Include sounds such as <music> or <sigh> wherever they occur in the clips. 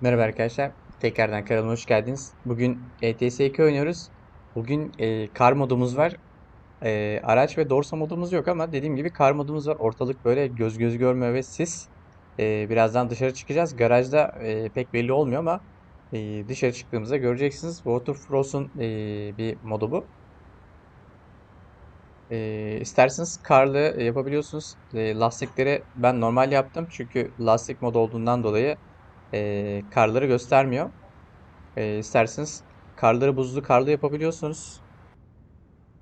Merhaba arkadaşlar. Tekrardan kanalıma hoş geldiniz. Bugün ETS2 oynuyoruz. Bugün e, kar modumuz var. E, araç ve dorsa modumuz yok ama dediğim gibi kar modumuz var. Ortalık böyle göz göz görmüyor ve sis. E, birazdan dışarı çıkacağız. Garajda e, pek belli olmuyor ama e, dışarı çıktığımızda göreceksiniz. Waterfroost'un e, bir modu bu. E, isterseniz karlı yapabiliyorsunuz. E, lastikleri ben normal yaptım. Çünkü lastik mod olduğundan dolayı e, karları göstermiyor. E, isterseniz karları buzlu karlı yapabiliyorsunuz.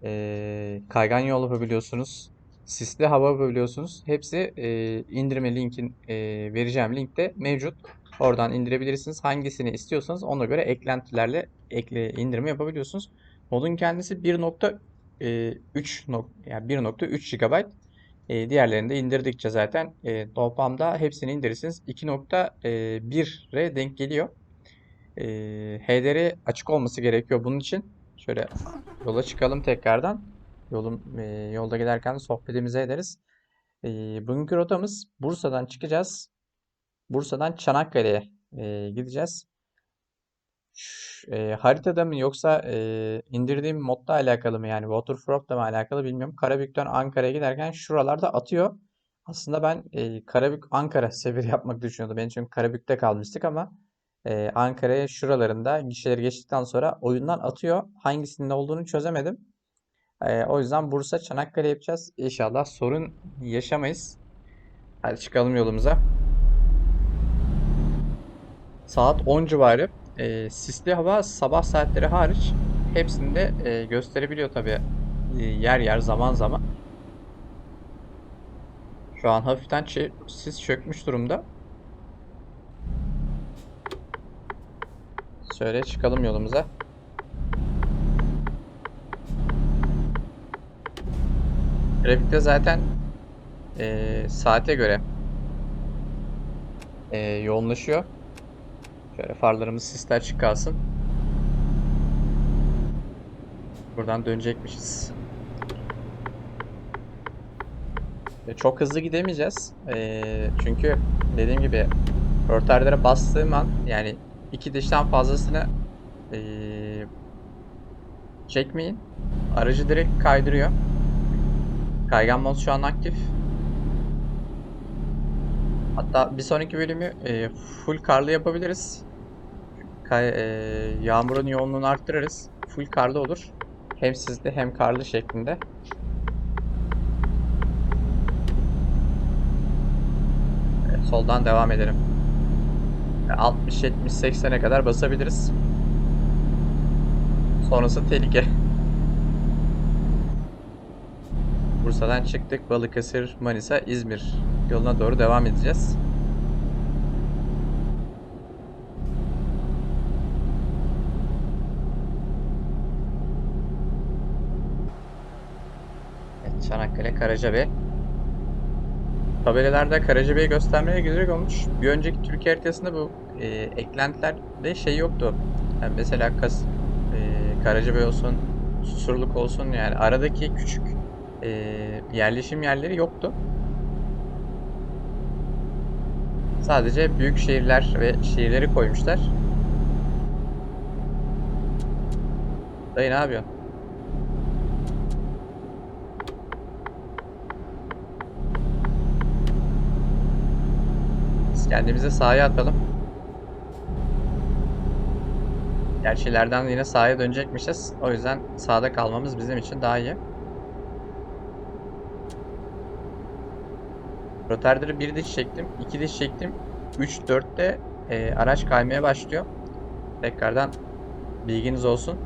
E, kaygan yol yapabiliyorsunuz. Sisli hava yapabiliyorsunuz. Hepsi e, indirme linkin e, vereceğim linkte mevcut. Oradan indirebilirsiniz. Hangisini istiyorsanız ona göre eklentilerle ekle indirme yapabiliyorsunuz. Modun kendisi 1.3 nok yani 1.3 GB. E, diğerlerini de indirdikçe zaten e, toplamda hepsini indirirsiniz. 2.1'e denk geliyor. E, HDR açık olması gerekiyor bunun için. Şöyle yola çıkalım tekrardan. Yolum, e, yolda giderken sohbetimizi ederiz. E, bugünkü rotamız Bursa'dan çıkacağız. Bursa'dan Çanakkale'ye e, gideceğiz. E, haritada mı yoksa e, indirdiğim modla alakalı mı yani Waterfront'la mı alakalı bilmiyorum. Karabük'ten Ankara'ya giderken şuralarda atıyor. Aslında ben e, Karabük Ankara <laughs> seferi yapmak düşünüyordum. Ben çünkü Karabük'te kalmıştık ama e, Ankara'ya şuralarında gişeleri geçtikten sonra oyundan atıyor. Hangisinin ne olduğunu çözemedim. E, o yüzden Bursa Çanakkale yapacağız. İnşallah sorun yaşamayız. Hadi çıkalım yolumuza. Saat 10 civarı. E, sisli hava sabah saatleri hariç hepsinde e, gösterebiliyor tabii e, yer yer zaman zaman. Şu an hafiften sis çökmüş durumda. Şöyle çıkalım yolumuza. Trafikte zaten e, saate göre e, yoğunlaşıyor. Şöyle farlarımız sisli açık kalsın. Buradan dönecekmişiz. Çok hızlı gidemeyeceğiz. E, çünkü dediğim gibi rötarlara bastığım an yani iki dişten fazlasını e, çekmeyin. Aracı direkt kaydırıyor. Kaygan mod şu an aktif. Hatta bir sonraki bölümü e, full karlı yapabiliriz. Kay- e, yağmurun yoğunluğunu arttırırız. Full karlı olur. Hem sizde hem karlı şeklinde. Evet, soldan devam edelim. 60, 70, 80'e kadar basabiliriz. Sonrası tehlike. Bursa'dan çıktık. Balıkesir, Manisa, İzmir yoluna doğru devam edeceğiz. Evet, Çanakkale, Karacabey. Tabelalarda Karacabey'i göstermeye gerek olmuş. Bir önceki Türkiye haritasında bu e, eklentilerde şey yoktu. Yani mesela Kas, e, Karacabey olsun, Susurluk olsun yani aradaki küçük e, yerleşim yerleri yoktu. Sadece büyük şehirler ve şehirleri koymuşlar. Dayı ne yapıyorsun? Biz kendimizi sahaya atalım. Gerçi ileriden yine sahaya dönecekmişiz. O yüzden sahada kalmamız bizim için daha iyi. Rotarder'ı bir diş çektim, iki diş çektim. 3 4'te e, araç kaymaya başlıyor. Tekrardan bilginiz olsun.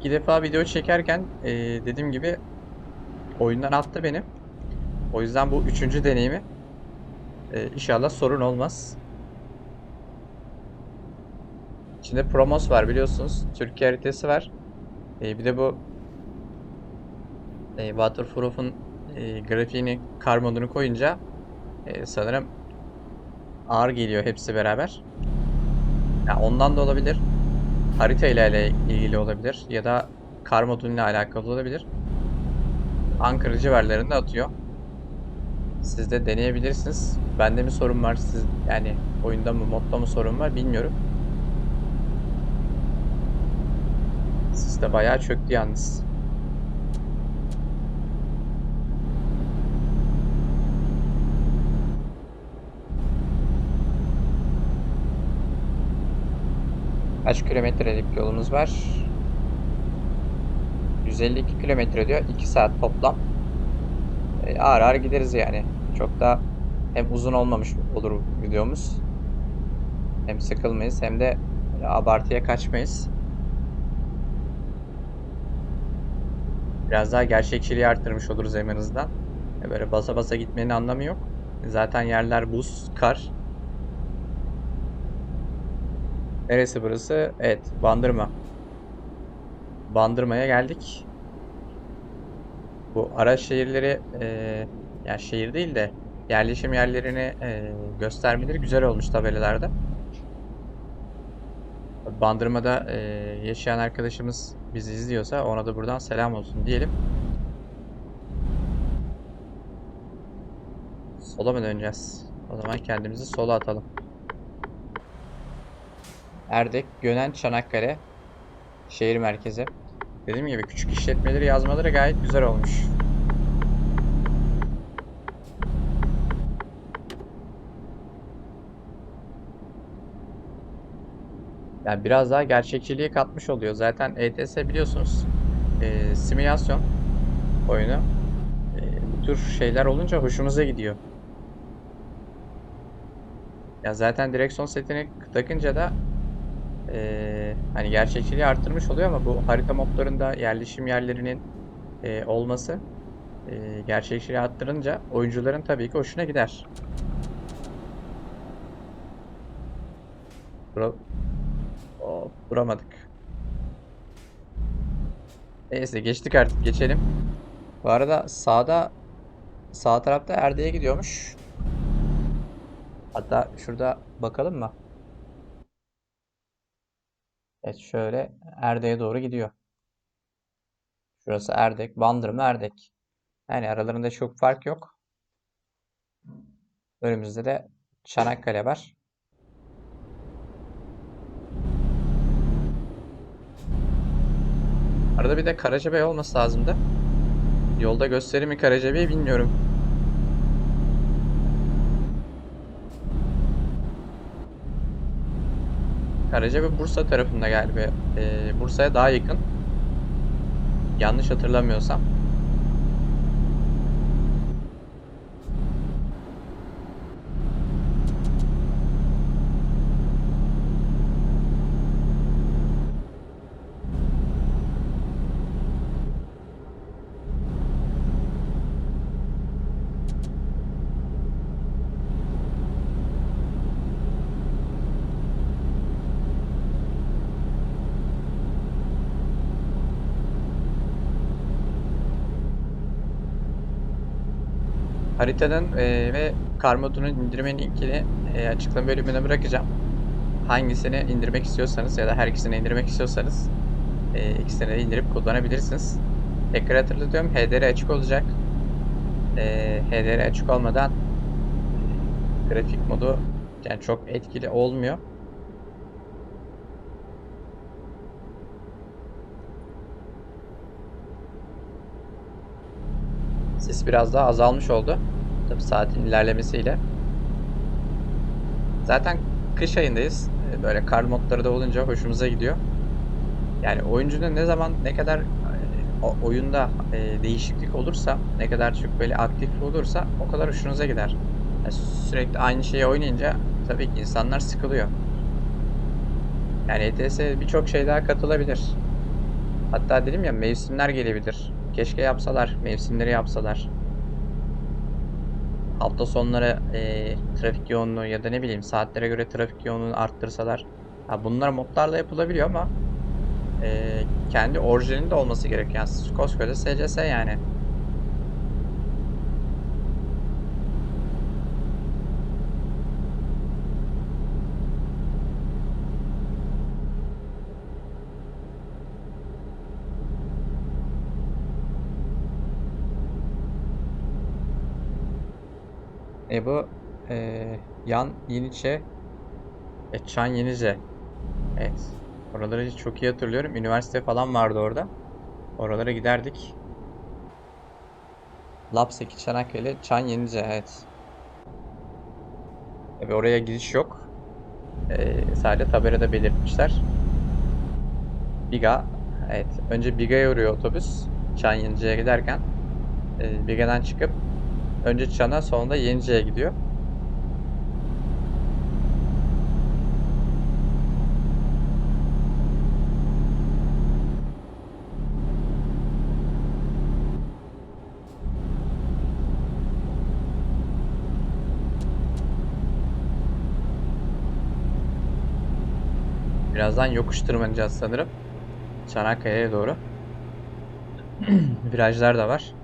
İki defa video çekerken e, dediğim gibi oyundan attı beni. O yüzden bu üçüncü deneyimi. E, inşallah sorun olmaz. İçinde promos var biliyorsunuz. Türkiye haritası var. E, bir de bu e, Waterproof'un e, grafiğini, kar modunu koyunca e, sanırım ağır geliyor hepsi beraber. Ya ondan da olabilir. Harita ile ilgili olabilir ya da kar moduyla alakalı olabilir. Ankara civarlarında atıyor. Siz de deneyebilirsiniz. Bende mi sorun var? Siz yani oyunda mı modda mı sorun var bilmiyorum. Sizde bayağı çöktü yalnız. Kaç kilometrelik yolumuz var? 152 kilometre diyor. 2 saat toplam. E, ağır ağır gideriz yani. Çok da hem uzun olmamış olur videomuz. Hem sıkılmayız hem de abartıya kaçmayız. Biraz daha gerçekçiliği arttırmış oluruz en azından. E, Böyle basa basa gitmenin anlamı yok. Zaten yerler buz, kar. Neresi burası? Evet, Bandırma. Bandırma'ya geldik. Bu ara şehirleri, e, yani şehir değil de yerleşim yerlerini e, göstermeleri güzel olmuş tabelalarda. Bandırma'da e, yaşayan arkadaşımız bizi izliyorsa ona da buradan selam olsun diyelim. Sola mı döneceğiz? O zaman kendimizi sola atalım. Erdek, Gönen, Çanakkale şehir merkezi. Dediğim gibi küçük işletmeleri yazmaları gayet güzel olmuş. Yani biraz daha gerçekçiliği katmış oluyor. Zaten ETS biliyorsunuz e, simülasyon oyunu. E, bu tür şeyler olunca hoşumuza gidiyor. Ya zaten direksiyon setini takınca da e, hani gerçekçiliği arttırmış oluyor ama bu harita modlarında yerleşim yerlerinin e, olması e, gerçekçiliği arttırınca oyuncuların tabii ki hoşuna gider. Bura... Hop, vuramadık. Neyse geçtik artık geçelim. Bu arada sağda sağ tarafta Erdek'e gidiyormuş. Hatta şurada bakalım mı? Evet şöyle Erdek'e doğru gidiyor. Şurası Erdek, Bandırma Erdek. Yani aralarında çok fark yok. Önümüzde de Çanakkale var. Arada bir de Karacabey olması lazımdı. Yolda gösterir mi Karacabey'i bilmiyorum. Karacabey Bursa tarafında galiba. Ee, Bursa'ya daha yakın. Yanlış hatırlamıyorsam. Haritadan e, ve kar modunun indirme linkini e, açıklama bölümüne bırakacağım. Hangisini indirmek istiyorsanız ya da her ikisini indirmek istiyorsanız e, ikisini de indirip kullanabilirsiniz. Tekrar hatırlatıyorum HDR açık olacak. E, HDR açık olmadan e, grafik modu yani çok etkili olmuyor. Ses biraz daha azalmış oldu. Tabi saatin ilerlemesiyle. Zaten kış ayındayız. Ee, Böyle kar modları da olunca hoşumuza gidiyor. Yani oyuncunun ne zaman ne kadar e, oyunda e, değişiklik olursa, ne kadar çok böyle aktif olursa o kadar hoşunuza gider. Yani sürekli aynı şeyi oynayınca tabii ki insanlar sıkılıyor. Yani ETS birçok şey daha katılabilir. Hatta dedim ya mevsimler gelebilir. Keşke yapsalar, mevsimleri yapsalar. Hafta sonları e, trafik yoğunluğu ya da ne bileyim saatlere göre trafik yoğunluğunu arttırsalar. Ha, bunlar modlarla yapılabiliyor ama e, kendi orijinalinde olması gerekiyor. Yani koskoca SCS yani. E bu e, Yan Yeniçe e, Çan Yenice. Evet. Oraları çok iyi hatırlıyorum. Üniversite falan vardı orada. Oralara giderdik. Lapseki, Çanakkale, Çan Yenice. Evet. Tabii oraya giriş yok. Ee, sadece tabelada belirtmişler. Biga. Evet. Önce Biga'ya uğruyor otobüs. Çan Yenice'ye giderken. Ee, Biga'dan çıkıp önce Çan'a sonra da Yenice'ye gidiyor. Birazdan yokuş tırmanacağız sanırım. Çanakkale'ye doğru. <clears throat> Virajlar da var.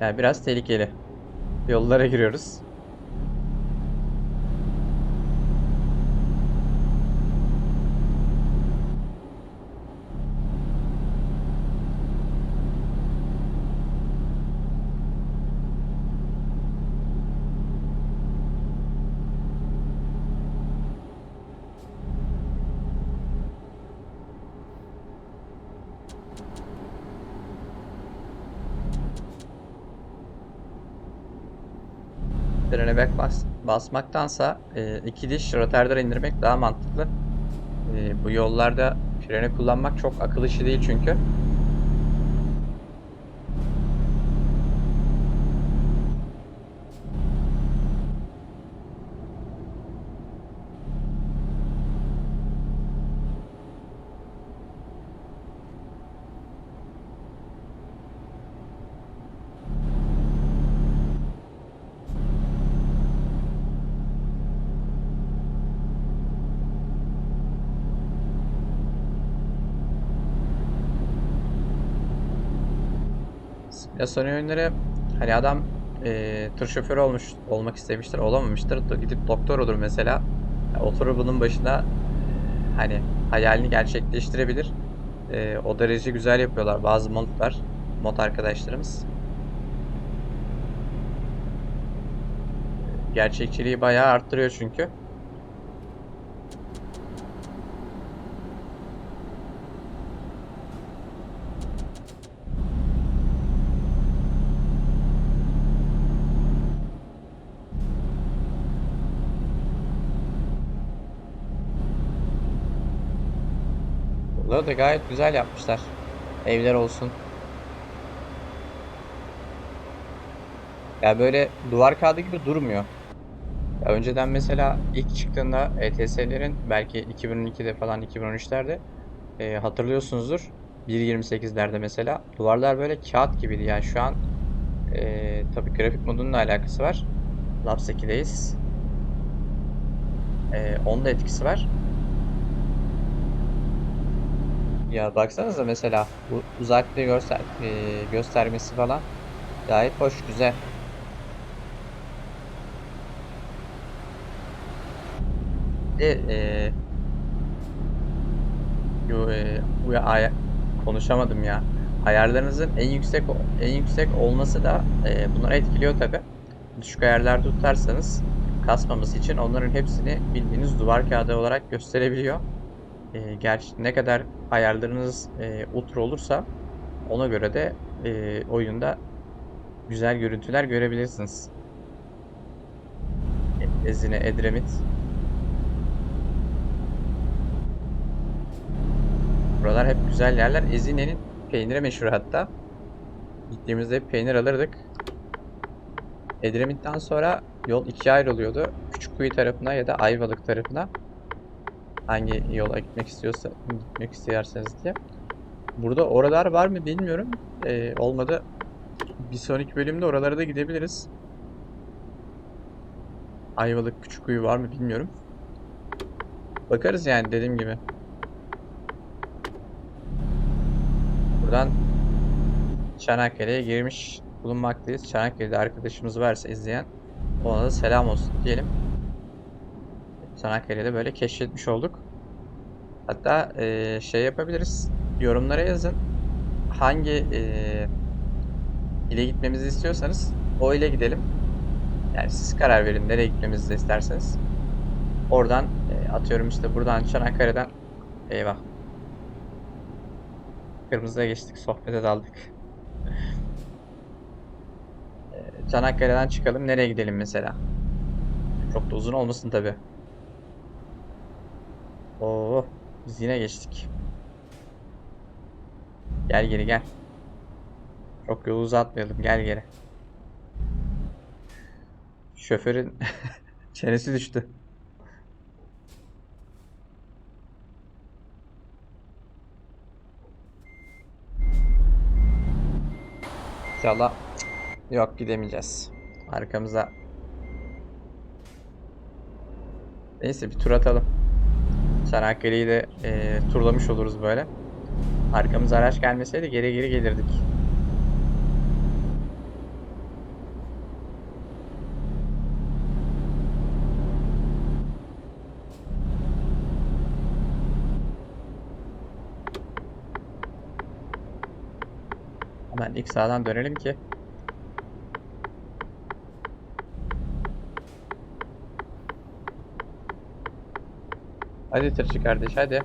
Yani biraz tehlikeli. Yollara giriyoruz. Frene back bas basmaktansa e, iki diş rotardara indirmek daha mantıklı. E, bu yollarda freni kullanmak çok akıl işi değil çünkü. Simülasyon oyunları hani adam e, tır şoförü olmuş olmak istemiştir, olamamıştır. Gidip doktor olur mesela. Ya, oturur bunun başına hani hayalini gerçekleştirebilir. E, o derece güzel yapıyorlar bazı modlar, mod arkadaşlarımız. Gerçekçiliği bayağı arttırıyor çünkü. Buraları da gayet güzel yapmışlar. Evler olsun. Ya böyle duvar kağıdı gibi durmuyor. Ya önceden mesela ilk çıktığında ETS'lerin belki 2012'de falan 2013'lerde e, hatırlıyorsunuzdur. 1.28'lerde mesela duvarlar böyle kağıt gibiydi. Yani şu an e, tabii grafik modunun da alakası var. Labs 2'deyiz. E, onun da etkisi var. Ya baksanıza mesela bu uzaklığı göster e, göstermesi falan gayet hoş, güzel. De, e, yo, e, bu aya- konuşamadım ya. Ayarlarınızın en yüksek en yüksek olması da e, bunları etkiliyor tabi. Düşük ayarlarda tutarsanız kasmaması için onların hepsini bildiğiniz duvar kağıdı olarak gösterebiliyor. E, gerçi ne kadar ayarlarınız e, ultra olursa ona göre de e, oyunda güzel görüntüler görebilirsiniz. Ezine, Edremit. Buralar hep güzel yerler. Ezine'nin peyniri meşhur hatta. Gittiğimizde peynir alırdık. Edremit'ten sonra yol ikiye ayrılıyordu. Küçükkuyu tarafına ya da Ayvalık tarafına. Hangi yola gitmek istiyorsa gitmek isterseniz diye. Burada oralar var mı bilmiyorum. Ee, olmadı. Bir sonraki bölümde oralara da gidebiliriz. Ayvalık Küçükkuyu var mı bilmiyorum. Bakarız yani dediğim gibi. Buradan Çanakkale'ye girmiş bulunmaktayız. Çanakkale'de arkadaşımız varsa izleyen ona da selam olsun diyelim. Çanakkale'de böyle keşfetmiş olduk. Hatta eee, şey yapabiliriz. Yorumlara yazın. Hangi eee ile gitmemizi istiyorsanız o ile gidelim. Yani siz karar verin nereye gitmemizi isterseniz. Oradan e, atıyorum işte buradan Çanakkale'den eyvah. Kırmızıya geçtik, sohbete daldık. <laughs> E, Çanakkale'den çıkalım, nereye gidelim mesela? Çok da uzun olmasın tabi. Oo, biz yine geçtik. Gel geri gel. Çok yolu uzatmayalım, gel geri. Şoförün <laughs> çenesi düştü. İnşallah yok gidemeyeceğiz. Arkamıza Neyse bir tur atalım. Çanakkale'yi de e, turlamış oluruz böyle. Arkamıza araç gelmeseydi geri geri gelirdik. Hemen ilk sağdan dönelim ki Hadi tırçı kardeş hadi.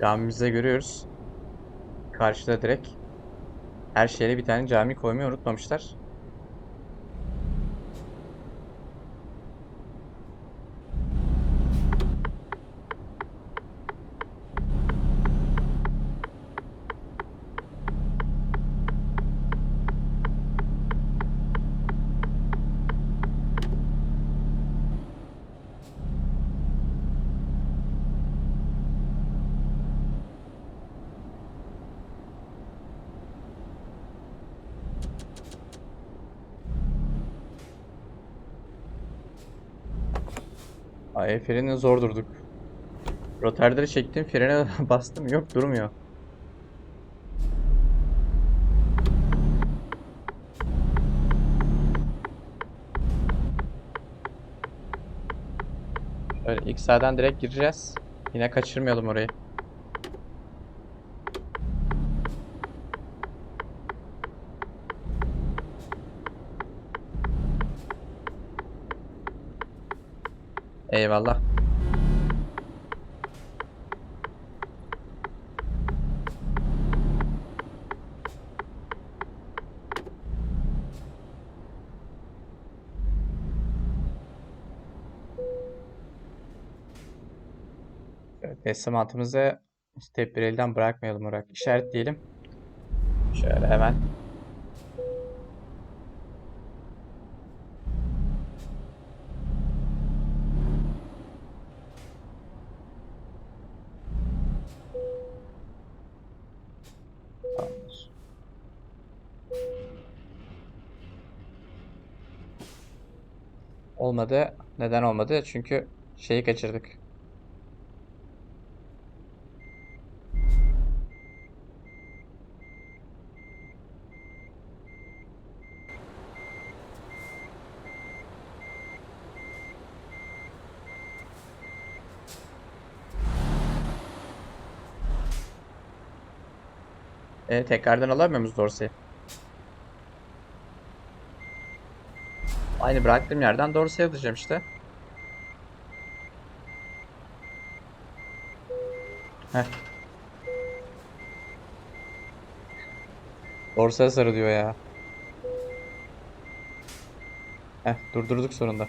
Camimizi görüyoruz. Karşıda direkt. Her şehre bir tane cami koymayı unutmamışlar. Ay freni zor durduk. Rotarları çektim, frene <laughs> bastım. Yok durmuyor. Şöyle ilk sağdan direkt gireceğiz. Yine kaçırmayalım orayı. Eyvallah. Evet, teslimatımızı step bir elden bırakmayalım olarak işaretleyelim. Şöyle hemen. Olmadı. Neden olmadı? Çünkü şeyi kaçırdık. E, tekrardan alamıyor muyuz Dorsey'i? Aynı bıraktığım yerden Dorsey'i alacağım işte. Heh. Dorsey'e sarılıyor ya. Heh, durdurduk sonunda.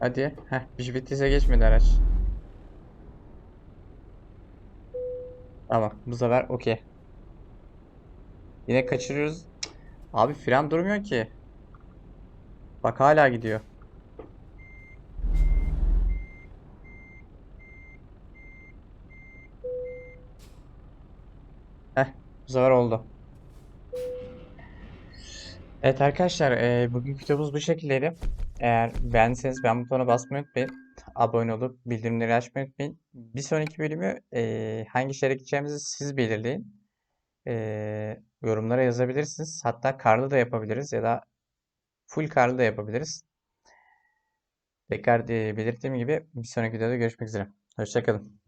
Hadi. Heh, bir vitese geçmedi araç. Tamam. Bu sefer okey. Yine kaçırıyoruz. Abi fren durmuyor ki. Bak hala gidiyor. Heh, bu sefer oldu. Evet arkadaşlar, e, bugünkü videomuz bu şekildeydi. Eğer beğendiyseniz beğen butonuna basmayı unutmayın. Abone olup bildirimleri açmayı unutmayın. Bir sonraki bölümü e, hangi şehre gideceğimizi siz belirleyin. E, yorumlara yazabilirsiniz. Hatta karlı da yapabiliriz ya da full karlı da yapabiliriz. Tekrar belirttiğim gibi bir sonraki videoda görüşmek üzere. Hoşçakalın.